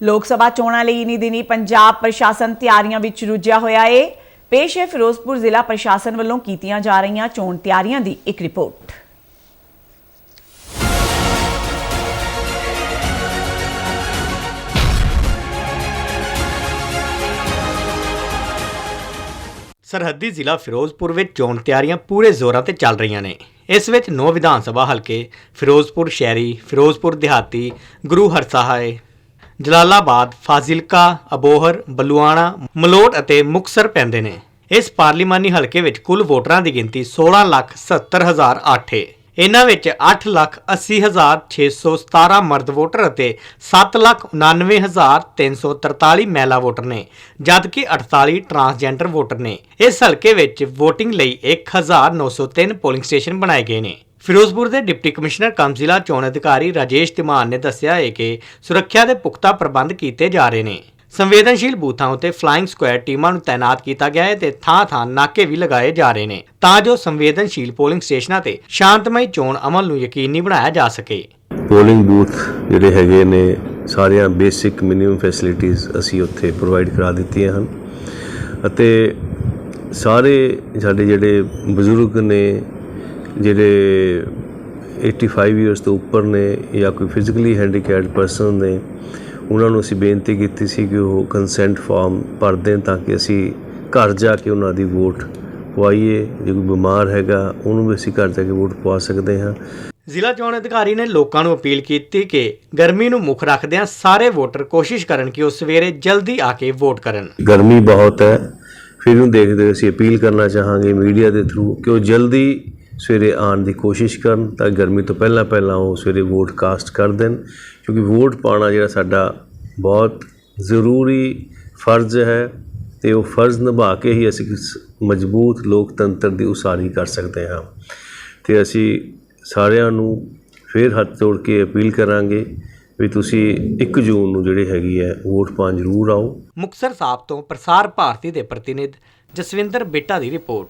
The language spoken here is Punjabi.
ਲੋਕ ਸਭਾ ਚੋਣਾਂ ਲਈ ਇਨੀ ਦਿਨੀ ਪੰਜਾਬ ਪ੍ਰਸ਼ਾਸਨ ਤਿਆਰੀਆਂ ਵਿੱਚ ਰੁੱਝਿਆ ਹੋਇਆ ਏ। ਪੇਸ਼ ਹੈ ਫਿਰੋਜ਼ਪੁਰ ਜ਼ਿਲ੍ਹਾ ਪ੍ਰਸ਼ਾਸਨ ਵੱਲੋਂ ਕੀਤੀਆਂ ਜਾ ਰਹੀਆਂ ਚੋਣ ਤਿਆਰੀਆਂ ਦੀ ਇੱਕ ਰਿਪੋਰਟ। ਸਰਹੱਦੀ ਜ਼ਿਲ੍ਹਾ ਫਿਰੋਜ਼ਪੁਰ ਵਿੱਚ ਚੋਣ ਤਿਆਰੀਆਂ ਪੂਰੇ ਜ਼ੋਰਾਂ ਤੇ ਚੱਲ ਰਹੀਆਂ ਨੇ। ਇਸ ਵਿੱਚ ਨੌ ਵਿਧਾਨ ਸਭਾ ਹਲਕੇ, ਫਿਰੋਜ਼ਪੁਰ ਸ਼ਹਿਰੀ, ਫਿਰੋਜ਼ਪੁਰ ਦਿਹਾਤੀ, ਗੁਰੂ ਹਰਸਹਾਏ ਜਲਾਲਾਬਾਦ ਫਾਜ਼ਿਲਕਾ ਅਬੋਹਰ ਬਲੂਆਣਾ ਮਲੋਟ ਅਤੇ ਮੁਕਸਰ ਪੈਂਦੇ ਨੇ। ਇਸ ਪਾਰਲੀਮਾਨੀ ਹਲਕੇ ਵਿੱਚ ਕੁੱਲ ਵੋਟਰਾਂ ਦੀ ਗਿਣਤੀ 16,70,008 ਏ। ਇਹਨਾਂ ਵਿੱਚ 8,80,617 ਮਰਦ ਵੋਟਰ ਅਤੇ 7,99,343 ਮਹਿਲਾ ਵੋਟਰ ਨੇ ਜਦਕਿ 48 ਟਰਾਂਸਜੈਂਡਰ ਵੋਟਰ ਨੇ। ਇਸ ਹਲਕੇ ਵਿੱਚ VOTING ਲਈ 1,903 ਪੋਲਿੰਗ ਸਟੇਸ਼ਨ ਬਣਾਏ ਗਏ ਨੇ। ਫਿਰੋਜ਼ਪੁਰ ਦੇ ਡਿਪਟੀ ਕਮਿਸ਼ਨਰ ਕਮ ਜ਼ਿਲ੍ਹਾ ਚੋਣ ਅਧਿਕਾਰੀ ਰਾਜੇਸ਼ ਤਿਮਾਨ ਨੇ ਦੱਸਿਆ ਹੈ ਕਿ ਸੁਰੱਖਿਆ ਦੇ ਪੁਖਤਾ ਪ੍ਰਬੰਧ ਕੀਤੇ ਜਾ ਰਹੇ ਨੇ। ਸੰਵੇਦਨਸ਼ੀਲ ਬੂਥਾਂ ਉੱਤੇ ਫਲਾਈਂਗ ਸਕੁਐਡ ਟੀਮਾਂ ਨੂੰ ਤਾਇਨਾਤ ਕੀਤਾ ਗਿਆ ਹੈ ਤੇ ਥਾਂ-ਥਾਂ ਨਾਕੇ ਵੀ ਲਗਾਏ ਜਾ ਰਹੇ ਨੇ ਤਾਂ ਜੋ ਸੰਵੇਦਨਸ਼ੀਲ ਪੋਲਿੰਗ ਸਟੇਸ਼ਨਾਂ ਤੇ ਸ਼ਾਂਤਮਈ ਚੋਣ ਅਮਲ ਨੂੰ ਯਕੀਨੀ ਬਣਾਇਆ ਜਾ ਸਕੇ। ਪੋਲਿੰਗ ਬੂਥ ਜਿਹੜੇ ਹੈਗੇ ਨੇ, ਸਾਰੀਆਂ ਬੇਸਿਕ ਮਿਨੀਮਮ ਫੈਸਿਲਿਟੀਆਂ ਅਸੀਂ ਉੱਥੇ ਪ੍ਰੋਵਾਈਡ ਕਰਾ ਦਿੱਤੀਆਂ ਹਨ। ਅਤੇ ਸਾਰੇ ਸਾਡੇ ਜਿਹੜੇ ਬਜ਼ੁਰਗ ਨੇ ਜਿਹੜੇ 85 ਇਅਰਸ ਤੋਂ ਉੱਪਰ ਨੇ ਜਾਂ ਕੋਈ ਫਿਜ਼ੀਕਲੀ ਹੈਂਡੀਕੈਪਡ ਪਰਸਨ ਨੇ ਉਹਨਾਂ ਨੂੰ ਅਸੀਂ ਬੇਨਤੀ ਕੀਤੀ ਸੀ ਕਿ ਉਹ ਕੰਸੈਂਟ ਫਾਰਮ ਭਰ ਦੇਣ ਤਾਂ ਕਿ ਅਸੀਂ ਘਰ ਜਾ ਕੇ ਉਹਨਾਂ ਦੀ ਵੋਟ ਪਵਾਈਏ। ਜੇ ਕੋਈ ਬਿਮਾਰ ਹੈਗਾ ਉਹਨੂੰ ਵੀ ਅਸੀਂ ਘਰ ਜਾ ਕੇ ਵੋਟ ਪਵਾ ਸਕਦੇ ਹਾਂ। ਜ਼ਿਲ੍ਹਾ ਚੋਣ ਅਧਿਕਾਰੀ ਨੇ ਲੋਕਾਂ ਨੂੰ ਅਪੀਲ ਕੀਤੀ ਕਿ ਗਰਮੀ ਨੂੰ ਮੁੱਖ ਰੱਖਦਿਆਂ ਸਾਰੇ ਵੋਟਰ ਕੋਸ਼ਿਸ਼ ਕਰਨ ਕਿ ਉਹ ਸਵੇਰੇ ਜਲਦੀ ਆ ਕੇ ਵੋਟ ਕਰਨ। ਗਰਮੀ ਬਹੁਤ ਹੈ। ਫਿਰ ਨੂੰ ਦੇਖਦੇ ਹੋਏ ਅਸੀਂ ਅਪੀਲ ਕਰਨਾ ਚਾਹਾਂਗੇ ਮੀਡੀਆ ਦੇ ਥਰੂ ਕਿ ਉਹ ਜਲਦੀ ਸਵੇਰੇ ਆਉਣ ਦੀ ਕੋਸ਼ਿਸ਼ ਕਰਨ ਤਾਂ ਗਰਮੀ ਤੋਂ ਪਹਿਲਾਂ ਪਹਿਲਾਂ ਉਹ ਸਵੇਰੇ ਵੋਟ ਕਾਸਟ ਕਰ ਦੇਣ, ਕਿਉਂਕਿ ਵੋਟ ਪਾਉਣਾ ਜਿਹੜਾ ਸਾਡਾ ਬਹੁਤ ਜ਼ਰੂਰੀ ਫਰਜ਼ ਹੈ ਤੇ ਉਹ ਫਰਜ਼ ਨਿਭਾ ਕੇ ਹੀ ਅਸੀਂ ਮਜ਼ਬੂਤ ਲੋਕਤੰਤਰ ਦੀ ਉਸਾਰੀ ਕਰ ਸਕਦੇ ਹਾਂ। ਤੇ ਅਸੀਂ ਸਾਰਿਆਂ ਨੂੰ ਫਿਰ ਹੱਥ ਜੋੜ ਕੇ ਅਪੀਲ ਕਰਾਂਗੇ ਵੀ ਤੁਸੀਂ 1 ਜੂਨ ਨੂੰ ਜਿਹੜੀ ਹੈਗੀ ਹੈ ਵੋਟ ਪਾਉਣ ਜ਼ਰੂਰ ਆਓ। ਮੁਕਤਸਰ ਸਾਹਿਬ ਤੋਂ ਪ੍ਰਸਾਰ ਭਾਰਤੀ ਦੇ ਪ੍ਰਤੀਨਿਧ ਜਸਵਿੰਦਰ ਬਿੱਟਾ ਦੀ ਰਿਪੋਰਟ।